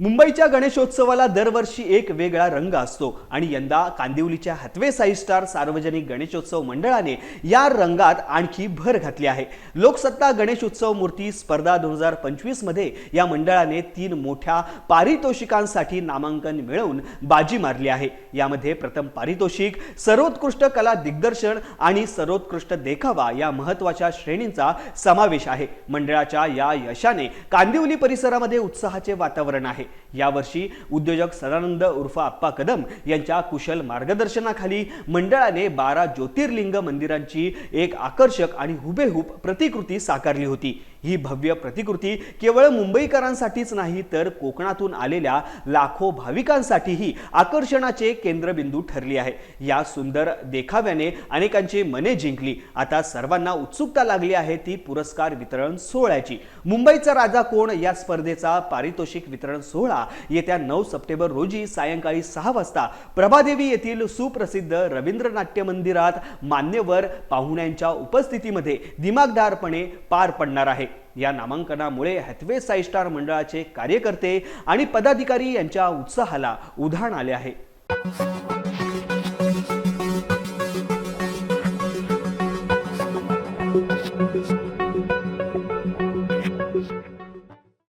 मुंबईच्या गणेशोत्सवाला दरवर्षी एक वेगळा रंग असतो आणि यंदा कांदिवलीच्या हतवे साई स्टार सार्वजनिक गणेशोत्सव मंडळाने या रंगात आणखी भर घातली आहे. लोकसत्ता गणेशोत्सव मूर्ती स्पर्धा दोन हजार पंचवीसमध्ये या मंडळाने तीन मोठ्या पारितोषिकांसाठी नामांकन मिळवून बाजी मारली आहे. यामध्ये प्रथम पारितोषिक सर्वोत्कृष्ट कला दिग्दर्शन आणि सर्वोत्कृष्ट देखावा या महत्त्वाच्या श्रेणींचा समावेश आहे. मंडळाच्या या यशाने कांदिवली परिसरामध्ये उत्साहाचे वातावरण आहे. यावर्षी उद्योजक सदानंद उर्फ आप्पा कदम यांच्या कुशल मार्गदर्शनाखाली मंडळाने बारा ज्योतिर्लिंग मंदिरांची एक आकर्षक आणि हुबेहूब प्रतिकृती साकारली होती. ही भव्य प्रतिकृती केवळ मुंबईकरांसाठीच नाही तर कोकणातून आलेल्या लाखो भाविकांसाठीही आकर्षणाचे केंद्रबिंदू ठरली आहे. या सुंदर देखाव्याने अनेकांची मने जिंकली. आता सर्वांना उत्सुकता लागली आहे ती पुरस्कार वितरण सोहळ्याची. मुंबईचा राजा कोण या स्पर्धेचा पारितोषिक वितरण सोहळा येत्या नऊ सप्टेंबर रोजी सायंकाळी सहा वाजता प्रभादेवी येथील सुप्रसिद्ध रवींद्र नाट्य मंदिरात मान्यवर पाहुण्यांच्या उपस्थितीमध्ये दिमागदारपणे पार पडणार आहे. या नामांकनामुळे हॅथवे साई स्टार मंडळाचे कार्यकर्ते आणि पदाधिकारी यांच्या उत्साहाला उधाण आले आहे.